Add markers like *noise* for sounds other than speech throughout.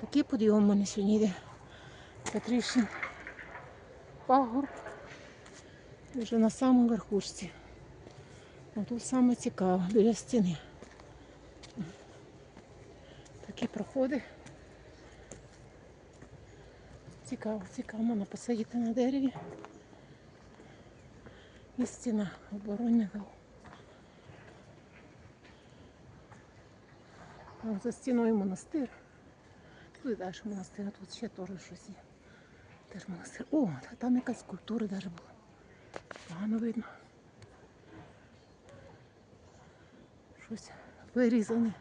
Такий подйом у мене сьогодні йде. Петрішин пагорб. Вже на самому верхушці. А тут саме цікаво, біля стіни. Такі проходи. Цікаво, цікаво, можна посидіти на дереві. І стіна оборонна вал. А за стіною монастир. Тут далі монастир, тут ще теж щось є. Теж. О, там якась скульптура навіть була. Погано видно. Щось вирізане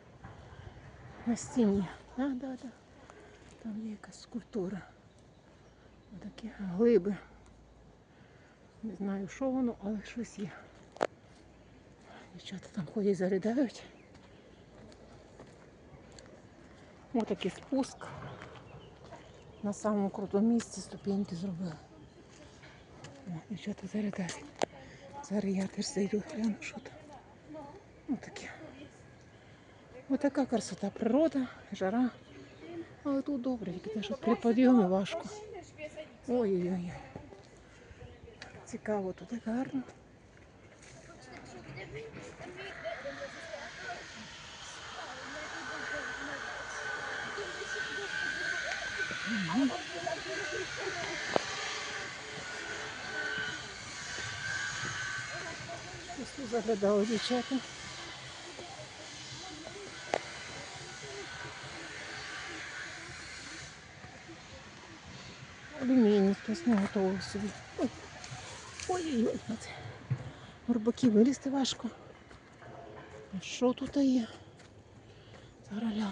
на стіні. Да, да, да. Там є якась скульптура. Такі глиби. Не знаю, що воно, але щось є. Дівчата там ходять, заридають. Ось такий спуск. На самому крутому місці ступеньки зробили. О, дівчата заридають. Зараз я теж зайду, гляну, що там. Ось таке. Ось така красота, природа, жара. Але тут добре, тільки те, що при підйомі важко. Ой-ой-ой. Цікаво, тут гарно. Мгм. Ось тут заглядали дівчата. Алюміній хтось не готовий собі. Ой. Ой-ой-ой. Горбаки вилізти важко. А що тут є? Зараз гляну.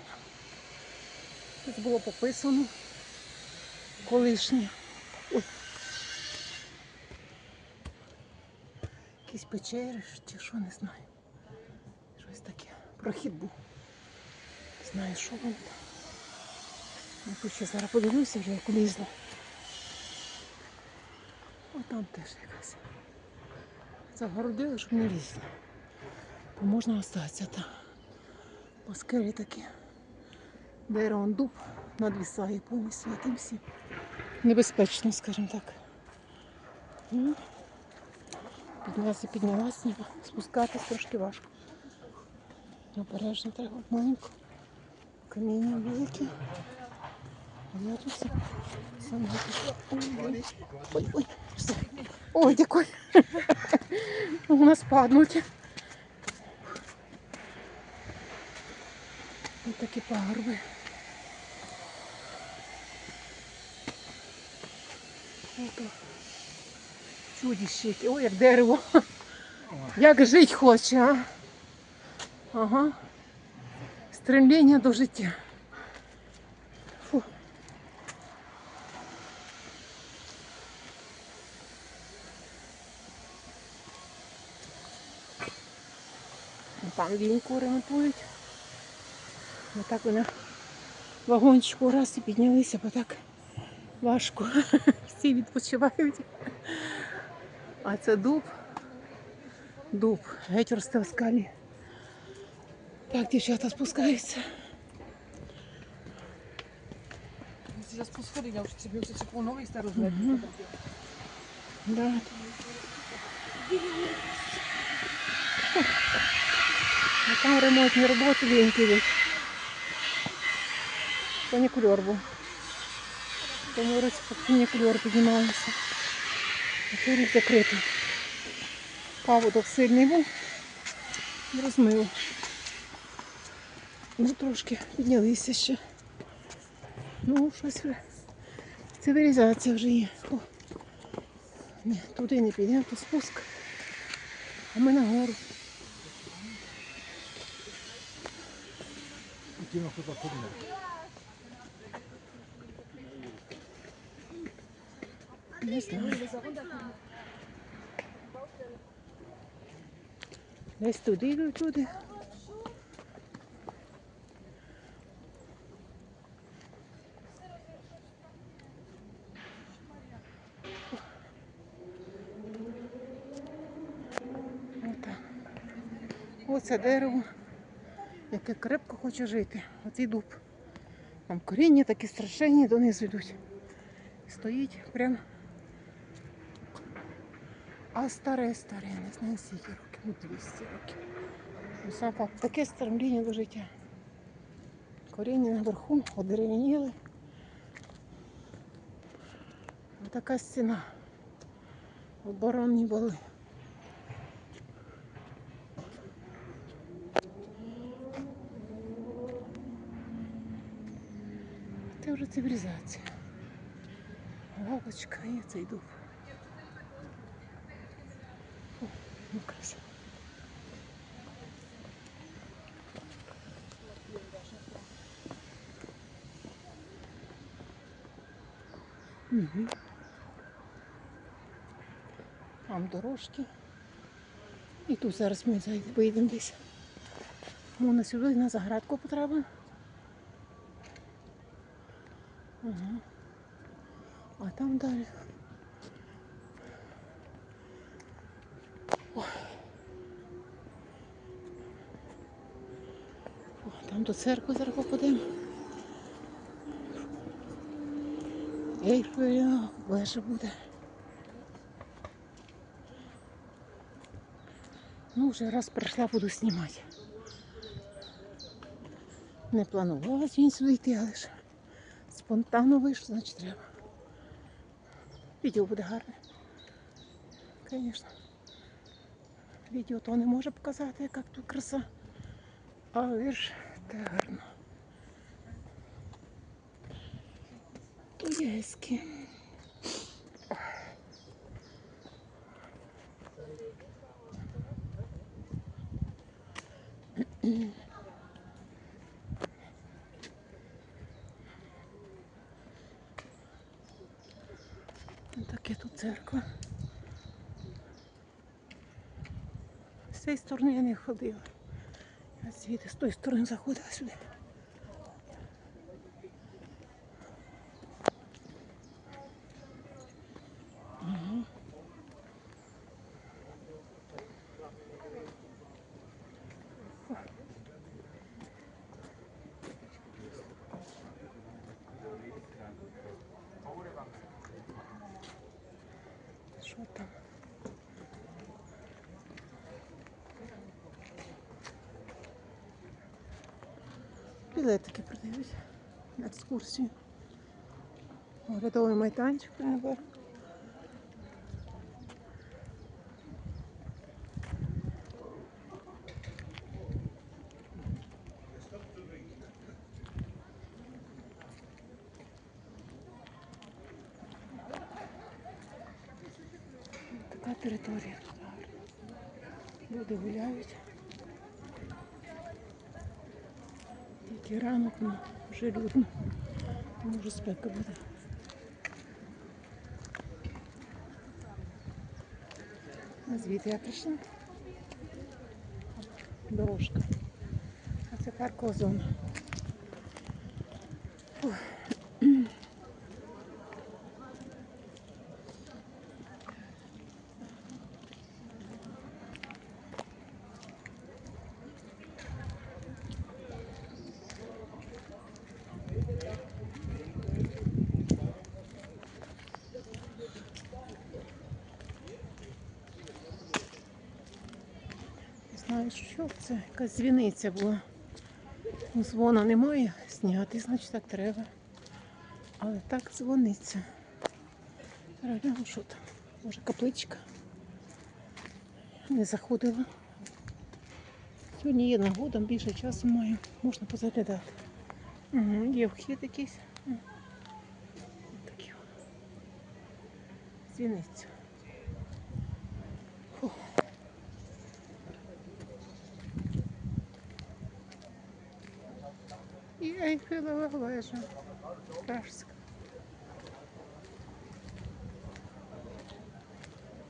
Тут було пописано колишнє. Ой. Якісь печери чи що, не знаю. Щось таке. Прохід був. Не знаю, що воно там. Ну, тут ще зараз подивлюся вже, як влізла. О, там теж якась. Загородили, щоб не лізла. То можна остатися там. По скелі такі. Дерево дуб надвісає повністю а тим всім. Небезпечно, скажімо так. Піднялася, піднялася, спускатись трошки важко. Обережно треба маленько. Каміння велике. А сам Ой, ой, ой, все. Ой, дякую. У нас паднуть. Ось такі пагорби. Ото. Чудіще яке. Ой, як дерево. Як жить хоче, а? Ага. Стремління до життя. Фу. Там ліньку ремонтують. Отак вони вагончику раз і піднялися, бо так важко. *laughs* Всі відпочивають. А це дуб. Дуб. Геть росте в скалі. Так, дівчата спускаються. Сейчас по сходу я byl se po nových starost. Мгм. Да. А там ремонтні роботи ліньки йдуть. Фунікульор був. Тому році фунікульор піднімалися. А цей рік закритий. Паводок сильний був. І розмило. Ну трошки піднялися ще. Ну, щось цивілізація вже є. О. Ні, туди не підемо, то спуск. А ми нагору. Хотімо хто подумав. Не знаю. Десь туди йдуть туди. Оце дерево, яке крепко хоче жити. Оцей дуб. Там коріння такі страшенні донизу йдуть. Стоїть прям. А старе, старе, не знаю скільки років, ну 200 років. Ну, Сам факт, таке стремління до життя. Коріння наверху, одерев'яніли. Така стіна. Оборонні були. Це вже цивілізація. Лавочка і цей дуб. Краса. Угу. Там дорожки. І тут зараз ми вийдемо десь. Вона сюди на заградку потрапимо. Ага. А там далі. Ой. О, там до церкви зараз попадемо. Ейфелева буде. Ну, вже раз прийшла, буду знімати. Не планувала сьогодні сюди йти, але ж спонтанно вийшло, значить треба. Відео буде гарне. Звісно. Відео то не може показати, яка тут краса. Але ж те гарно. Туєськи. Таке тут церква. З цієї сторони я не ходила. Звідти з тої сторони заходила сюди. Мгм. Що там? Білетики продають на екскурсію. Оглядовий майданчик наверх. Така територія. Люди гуляють. Тільки ранок, ну, вже людно. Може спека буде. А звідти я прийшла. Дорожка. А це паркова зона. Фух. Знаю, що це, якась дзвіниця була. Ну, Дзвона немає, зняти, значить так треба. Але так дзвониться. Зараз що там. Може капличка. Не заходила. Сьогодні є нагода, більше часу маю. Можна позаглядати. Угу, є вхід якийсь. М. Такі. о. Дзвіниця. Фух. І Ейфелева вежа. Пражська.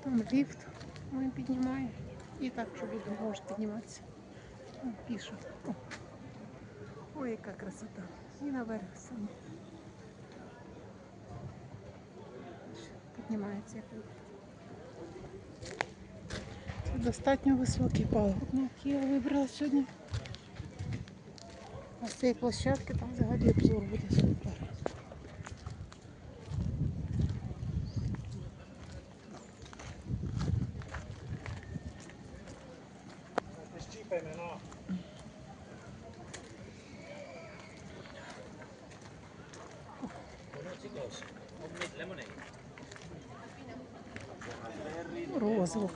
Там ліфт ми піднімає. І так, що люди можуть підніматися. О. Ой, яка красота. І наверх саме. Піднімається як достатньо високий який я вибрала сьогодні. Ось цієї площадки там взагалі обзор буде супер.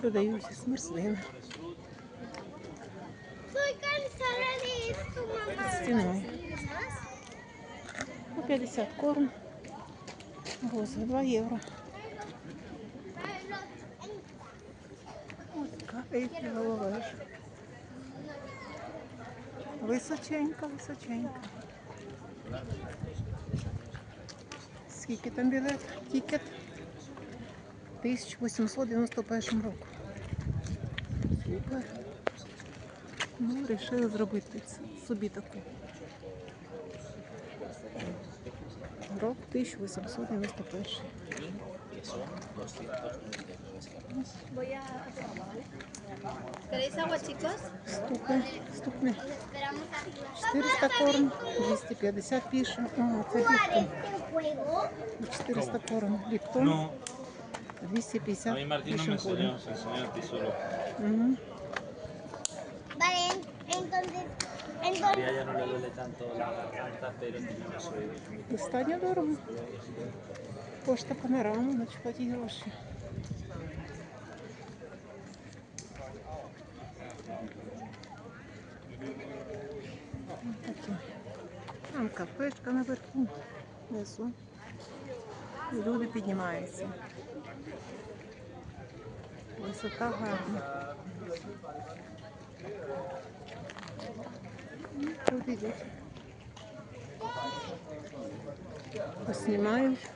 Продаються смерслини. Soy По 50 корм. Розово 2 євро. Ось ейфелева вежа. Височенька, височенька. Скільки там білет? Тікет? 1891 року. Супер. Ну, вирішили зробити собі таку. Рок 1891. Voy a... ¿Queréis agua, chicos? Ступне, ступне. Esperamos aquí. 400 корм, 250 пише. О, це Ліптон. este juego? 400 корм. Ліптон. No, 250 a mí A Entonces... ella ya no le duele tanto la garganta, pero tiene una sobrevivir. Достатньо дорого. Пошта панорама, значить платіть гроші. Такі. Там кафешка наверху, внизу. І люди піднімаються. Висота гарна. Ну, Тут йдуть. Поснімають.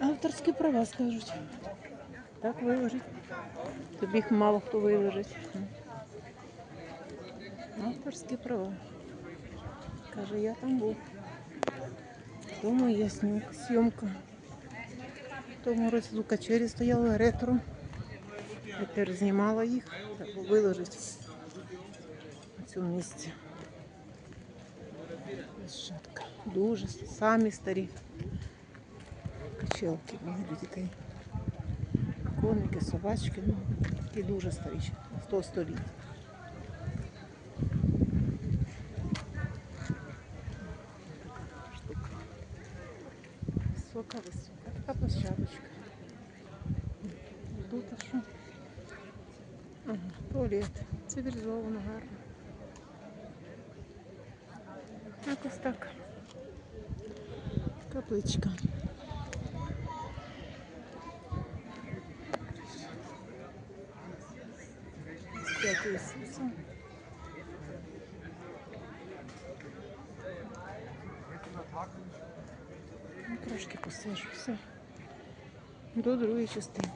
Авторські права скажуть. Так виложить. Тобі їх мало хто виложить. Авторські права. Каже, я там був. Тому є снюк, зйомка. В тому році в качері стояла ретро. Тепер знімала їх, виложить на цьому місці. Шатка. Дуже самі старі качелки для. Коники, собачки, ну, такі дуже старі, 100 століть. Якось так. Капличка. Спять Ісуса. Ну, Трошки посижу. Все. До другої частини.